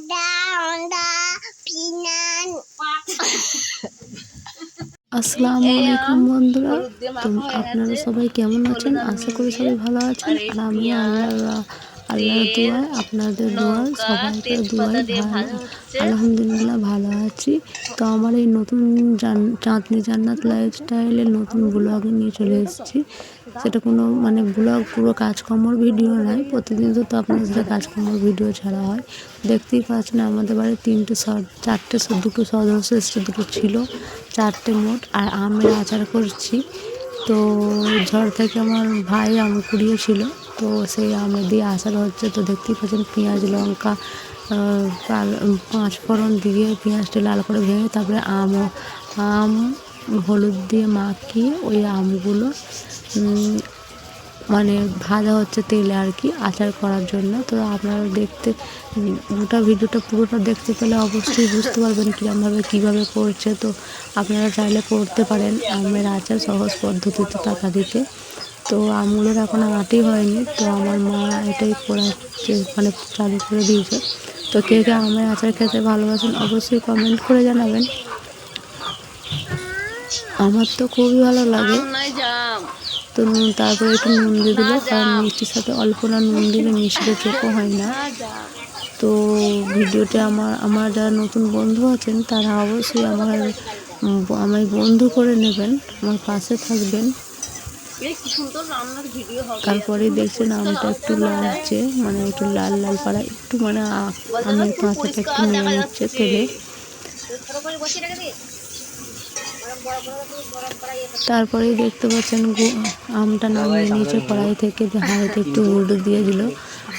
আসসালামু আলাইকুম বন্ধুরা। আপনারা সবাই কেমন আছেন? আশা করি সবাই ভালো আছেন। আর আমি আল্লাহ আল্লাহর দোয়ায় আপনাদের দোয়ায় সবাইকে দোয়ায় ভালো। আলহামদুলিল্লাহ ভালো আছি। তো আমার এই নতুন চাঁদনি জান্নাত লাইফস্টাইলের নতুন ব্লগ নিয়ে চলে এসেছি। সেটা কোনো মানে ব্লগ পুরো কাজকর্মর ভিডিও নয়। প্রতিদিন তো আপনাদের সাথে কাজকর্মর ভিডিও ছাড়া হয়। দেখতেই পাচ্ছেন আমাদের বাড়ি তিনটে চারটে দুটো সদস্য এসছে দুটো ছিল চারটে মোট। আর আমের আচার করছি। তো ঝড় থেকে আমার ভাই আম কুড়িয়েছিল তো সেই আমের দিয়ে আচার হচ্ছে তো দেখতেই পাচ্ছেন পেঁয়াজ, লঙ্কা পাঁচ ফোড়ন দিয়ে পেঁয়াজটা লাল করে ভেঙে তারপরে আম আম হলুদ দিয়ে মাখিয়ে ওই আমগুলো মানে ভাজা হচ্ছে তেলে আর কি আচার করার জন্য। তো আপনারা দেখতে, গোটা ভিডিওটা পুরোটা দেখতে পেলে অবশ্যই বুঝতে পারবেন কীরকমভাবে কীভাবে করছে। তো আপনারা চাইলে করতে পারেন আমের আচার সহজ পদ্ধতিতে টাকা দিতে তো আমগুলোর এখন আটি হয়নি। তো আমার মা এটাই করাচ্ছে মানে চালু করে দিয়েছে। তো কে কে আমের আচার খেতে ভালোবাসেন অবশ্যই কমেন্ট করে জানাবেন। আমার তো খুবই ভালো লাগে। তো নুন, তারপরে একটু নুন দিয়ে দিল কারণ মিষ্টির সাথে অল্প না নুন দিলে মিষ্টিটা চোখও হয় না। তো ভিডিওটা আমার আমার যারা নতুন বন্ধু আছেন, তারা অবশ্যই আমার আমায় বন্ধু করে নেবেন। আমার পাশে থাকবেন। তারপরে দেখছেন আমটা একটু লাগছে মানে একটু লাল লাল পাড়া একটু মানে আমের কাঁচাটা একটু নিয়ে নিচ্ছে তেলে। তারপরেই দেখতে পাচ্ছেন আমটা নামিয়ে নিয়েছে কড়াই থেকে যে হাঁড়িতে একটু গুঁড়ো দিয়ে দিল।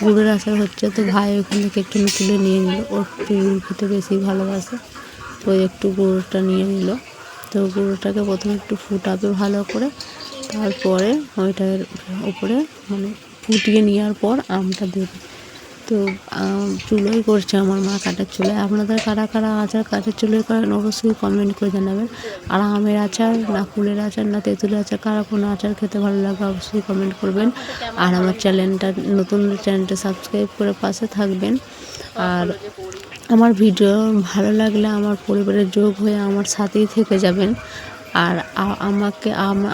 গুড়ের আচার হচ্ছে তো ভাই ওখান থেকে একটু তুলে নিয়ে নিল। ওর গুড় খেতে বেশি ভালোবাসে তো একটু গুঁড়োটা নিয়ে নিল। তো গুঁড়োটাকে প্রথমে একটু ফুটাবে ভালো করে। তারপরে ওইটার উপরে মানে ফুটিয়ে নেওয়ার পর আমটা দেবে। তো চুলোই করছে আমার মা কাটার চুলোয়। আপনাদের কারা কারা আচার কাঠের চুলোয় করেন অবশ্যই কমেন্ট করে জানাবেন। আর আমের আচার না ফুলের আচার না তেঁতুলের আচার, কারা কোনো আচার খেতে ভালো লাগে অবশ্যই কমেন্ট করবেন। আর আমার চ্যানেলটা, নতুন চ্যানেলটা সাবস্ক্রাইব করে পাশে থাকবেন। আর আমার ভিডিও ভালো লাগলে, আমার পরিবারের যোগ হয়ে আমার সাথেই থেকে যাবেন। আর আমাকে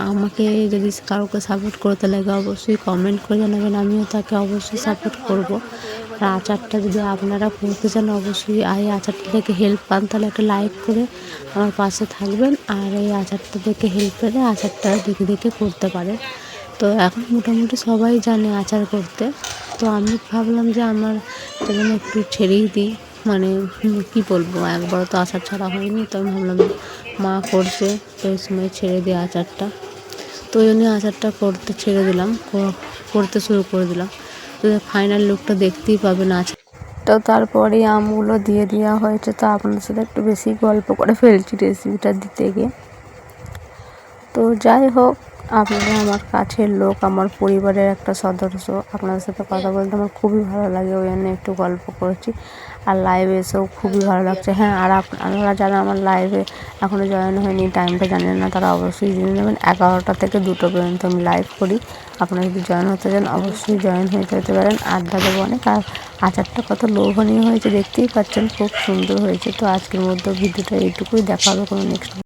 আমাকে যদি কাউকে সাপোর্ট করতে লাগে অবশ্যই কমেন্ট করে জানাবেন। আমিও তাকে অবশ্যই সাপোর্ট করব। আর আচারটা যদি আপনারা করতে চান, অবশ্যই এই আচারটা থেকে হেল্প পান। তাহলে একটা লাইক করে আমার পাশে থাকবেন আর এই আচারটা দেখে হেল্প পেলে আচারটা দেখে দেখে করতে পারে তো এখন মোটামুটি সবাই জানে আচার করতে। তো আমি ভাবলাম যে আমার যেমন একটু ছেড়েই দিই। মানে কী বলব একবার তো আচার ছাড়া হয়নি, তো আমি ভাবলাম মা করছে, তো ওই সময় ছেড়ে দিই আচারটা। তো ওই জন্য আচারটা করতে, ছেড়ে দিলাম করতে শুরু করে দিলাম। তো ফাইনাল লুকটা দেখতেই পাবেন আচার তো তারপরে আমগুলো দিয়ে দেওয়া হয়েছে, তো আপনাদের সাথে একটু বেশি গল্প করে ফেলছি রেসিপিটা দিতে গিয়ে। তো যাই হোক আপনারা আমার কাছের লোক, আমার পরিবারের একটা সদস্য, আপনাদের সাথে কথা বলতে আমার খুবই ভালো লাগে, ওই জন্য একটু গল্প করছি। আর লাইভে এসেও খুবই ভালো লাগছে। হ্যাঁ আর আপনারা যারা আমার লাইভে এখনও জয়েন হয়নি টাইমটা জানেন না, তারা অবশ্যই জেনে নেবেন। এগারোটা থেকে দুটো পর্যন্ত আমি লাইভ করি। আপনারা যদি জয়েন হতে চান, অবশ্যই জয়েন হয়ে যেতে পারেন। আড্ডা দেবো অনেক। আর আচারটা কত লোভনীয় হয়েছে, দেখতেই পাচ্ছেন, খুব সুন্দর হয়েছে। তো আজকের মধ্যে ভিডিওটা এইটুকুই। দেখা হবে কোনো নেক্সট